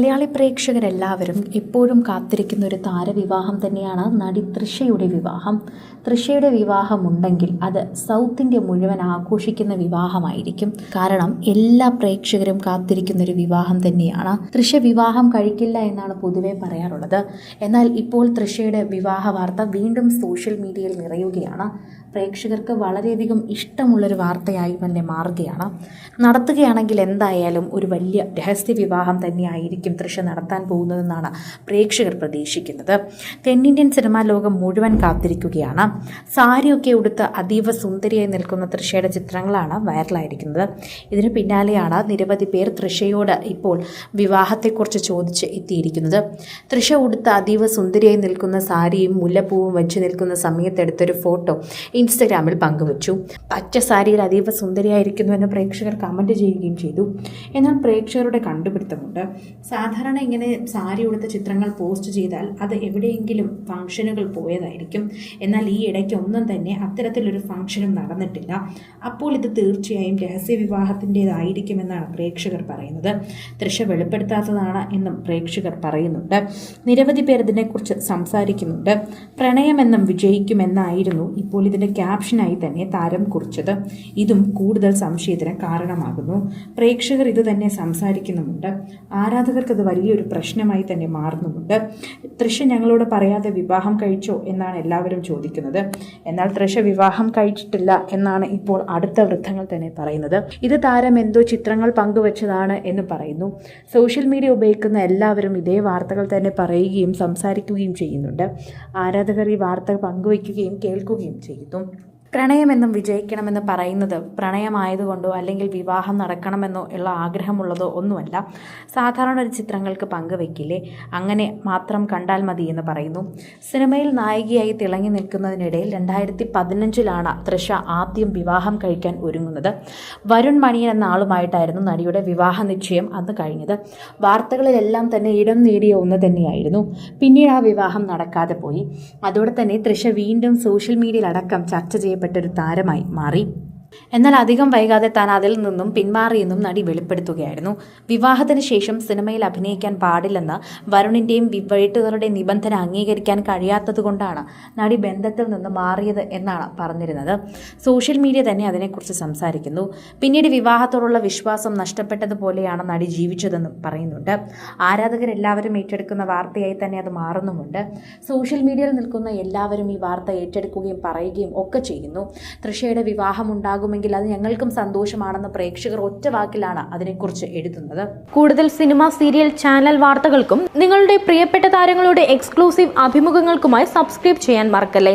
മലയാളി പ്രേക്ഷകരെല്ലാവരും എപ്പോഴും കാത്തിരിക്കുന്ന ഒരു താരവിവാഹം തന്നെയാണ് നടി തൃഷയുടെ വിവാഹം. തൃഷയുടെ വിവാഹമുണ്ടെങ്കിൽ അത് സൗത്ത് ഇന്ത്യ മുഴുവൻ ആഘോഷിക്കുന്ന വിവാഹമായിരിക്കും. കാരണം എല്ലാ പ്രേക്ഷകരും കാത്തിരിക്കുന്ന ഒരു വിവാഹം തന്നെയാണ്. തൃഷ വിവാഹം കഴിക്കില്ല എന്നാണ് പൊതുവെ പറയാറുള്ളത്. എന്നാൽ ഇപ്പോൾ തൃഷയുടെ വിവാഹ വാർത്ത വീണ്ടും സോഷ്യൽ മീഡിയയിൽ നിറയുകയാണ്. പ്രേക്ഷകർക്ക് വളരെയധികം ഇഷ്ടമുള്ളൊരു വാർത്തയായി തന്നെ മാറുകയാണ്. നടത്തുകയാണെങ്കിൽ എന്തായാലും ഒരു വലിയ രഹസ്യ വിവാഹം തന്നെയായിരിക്കും തൃശ നടത്താൻ പോകുന്നതെന്നാണ് പ്രേക്ഷകർ പ്രതീക്ഷിക്കുന്നത്. തെന്നിന്ത്യൻ സിനിമാ ലോകം മുഴുവൻ കാത്തിരിക്കുകയാണ്. സാരിയൊക്കെ ഉടുത്ത് അതീവ സുന്ദരിയായി നിൽക്കുന്ന തൃശയുടെ ചിത്രങ്ങളാണ് വൈറലായിരിക്കുന്നത്. ഇതിന് പിന്നാലെയാണ് നിരവധി പേർ തൃശയോട് ഇപ്പോൾ വിവാഹത്തെക്കുറിച്ച് ചോദിച്ച് എത്തിയിരിക്കുന്നത്. തൃശ ഉടുത്ത് അതീവ സുന്ദരിയായി നിൽക്കുന്ന സാരിയും മുല്ലപ്പൂവും വെച്ച് നിൽക്കുന്ന സമയത്തെടുത്തൊരു ഫോട്ടോ ഇൻസ്റ്റഗ്രാമിൽ പങ്കുവച്ചു. പച്ച സാരിയിൽ അതീവ സുന്ദരിയായിരിക്കുന്നു എന്ന് പ്രേക്ഷകർ കമന്റ് ചെയ്യുകയും ചെയ്തു. എന്നാൽ പ്രേക്ഷകരുടെ കണ്ടുപിടുത്തമുണ്ട്. സാധാരണ ഇങ്ങനെ സാരി ഉടുത്ത ചിത്രങ്ങൾ പോസ്റ്റ് ചെയ്താൽ അത് എവിടെയെങ്കിലും ഫംഗ്ഷനുകൾ പോയതായിരിക്കും. എന്നാൽ ഈ ഇടയ്ക്ക് ഒന്നും തന്നെ അത്തരത്തിലൊരു ഫംഗ്ഷനും നടന്നിട്ടില്ല. അപ്പോൾ ഇത് തീർച്ചയായും രഹസ്യ വിവാഹത്തിന്റെതായിരിക്കുമെന്നാണ് പ്രേക്ഷകർ പറയുന്നത്. തൃശ വെളിപ്പെടുത്താത്തതാണ് എന്നും പ്രേക്ഷകർ പറയുന്നുണ്ട്. നിരവധി പേർ ഇതിനെക്കുറിച്ച് സംസാരിക്കുന്നുണ്ട്. പ്രണയമെന്നും വിജയിക്കുമെന്നായിരുന്നു ഇപ്പോൾ ഇതിന്റെ ക്യാപ്ഷനായി തന്നെ താരം കുറിച്ചത്. ഇതും കൂടുതൽ സംശയത്തിന് കാരണമാകുന്നു. പ്രേക്ഷകർ ഇത് തന്നെ സംസാരിക്കുന്നുമുണ്ട്. ആരാധകർക്ക് അത് വലിയൊരു പ്രശ്നമായി തന്നെ മാറുന്നുമുണ്ട്. തൃശ ഞങ്ങളോട് പറയാതെ വിവാഹം കഴിച്ചോ എന്നാണ് എല്ലാവരും ചോദിക്കുന്നത്. എന്നാൽ തൃശ വിവാഹം കഴിച്ചിട്ടില്ല എന്നാണ് ഇപ്പോൾ അടുത്ത വൃത്തങ്ങൾ തന്നെ പറയുന്നത്. ഇത് താരം എന്തോ ചിത്രങ്ങൾ പങ്കുവച്ചതാണ് എന്ന് പറയുന്നു. സോഷ്യൽ മീഡിയ ഉപയോഗിക്കുന്ന എല്ലാവരും ഇതേ വാർത്തകൾ തന്നെ പറയുകയും സംസാരിക്കുകയും ചെയ്യുന്നുണ്ട്. ആരാധകർ ഈ വാർത്ത പങ്കുവയ്ക്കുകയും കേൾക്കുകയും ചെയ്യുന്നു. Obrigado. പ്രണയമെന്നും വിജയിക്കണമെന്ന് പറയുന്നത് പ്രണയമായതുകൊണ്ടോ അല്ലെങ്കിൽ വിവാഹം നടക്കണമെന്നോ ഉള്ള ആഗ്രഹമുള്ളതോ ഒന്നുമല്ല. സാധാരണ ഒരു ചിത്രങ്ങൾക്ക് പങ്കുവെക്കില്ലേ? അങ്ങനെ മാത്രം കണ്ടാൽ മതി എന്ന് പറയുന്നു. സിനിമയിൽ നായികയായി തിളങ്ങി നിൽക്കുന്നതിനിടയിൽ രണ്ടായിരത്തി പതിനഞ്ചിലാണ് തൃഷ ആദ്യം വിവാഹം കഴിക്കാൻ ഒരുങ്ങുന്നത്. വരുൺ മണിയൻ എന്ന ആളുമായിട്ടായിരുന്നു നടിയുടെ വിവാഹ നിശ്ചയം അന്ന് കഴിഞ്ഞത്. വാർത്തകളിലെല്ലാം തന്നെ ഇടം നേടിയ ഒന്ന് തന്നെയായിരുന്നു. പിന്നീട് ആ വിവാഹം നടക്കാതെ പോയി. അതോടെ തന്നെ തൃഷ വീണ്ടും സോഷ്യൽ മീഡിയയിലടക്കം ചർച്ച ചെയ്യപ്പെട്ട. ഒരു താരമായി മാറി. എന്നാൽ അധികം വൈകാതെ താൻ അതിൽ നിന്നും പിന്മാറിയെന്നും നടി വെളിപ്പെടുത്തുകയായിരുന്നു. വിവാഹത്തിന് ശേഷം സിനിമയിൽ അഭിനയിക്കാൻ പാടില്ലെന്ന് വരുണിന്റെയും വീട്ടുകാരുടെ നിബന്ധന അംഗീകരിക്കാൻ കഴിയാത്തതുകൊണ്ടാണ് നടി ബന്ധത്തിൽ നിന്ന് മാറിയത് എന്നാണ് പറഞ്ഞിരുന്നത്. സോഷ്യൽ മീഡിയ തന്നെ അതിനെക്കുറിച്ച് സംസാരിക്കുന്നു. പിന്നീട് വിവാഹത്തോടുള്ള വിശ്വാസം നഷ്ടപ്പെട്ടതുപോലെയാണ് നടി ജീവിച്ചതെന്നും പറയുന്നുണ്ട്. ആരാധകരെല്ലാവരും ഏറ്റെടുക്കുന്ന വാർത്തയായി തന്നെ അത് മാറുന്നുമുണ്ട്. സോഷ്യൽ മീഡിയയിൽ നിൽക്കുന്ന എല്ലാവരും ഈ വാർത്ത ഏറ്റെടുക്കുകയും പറയുകയും ഒക്കെ ചെയ്യുന്നു. തൃഷയുടെ വിവാഹമുണ്ടാകുമെങ്കിൽ അത് ഞങ്ങൾക്കും സന്തോഷമാണെന്ന് പ്രേക്ഷകർ ഒറ്റ വാക്കിലാണ് അതിനെക്കുറിച്ച് എഴുതുന്നത്. കൂടുതൽ സിനിമ സീരിയൽ ചാനൽ വാർത്തകൾക്കും നിങ്ങളുടെ പ്രിയപ്പെട്ട താരങ്ങളുടെ എക്സ്ക്ലൂസീവ് അഭിമുഖങ്ങൾക്കുമായി സബ്സ്ക്രൈബ് ചെയ്യാൻ മറക്കല്ലേ?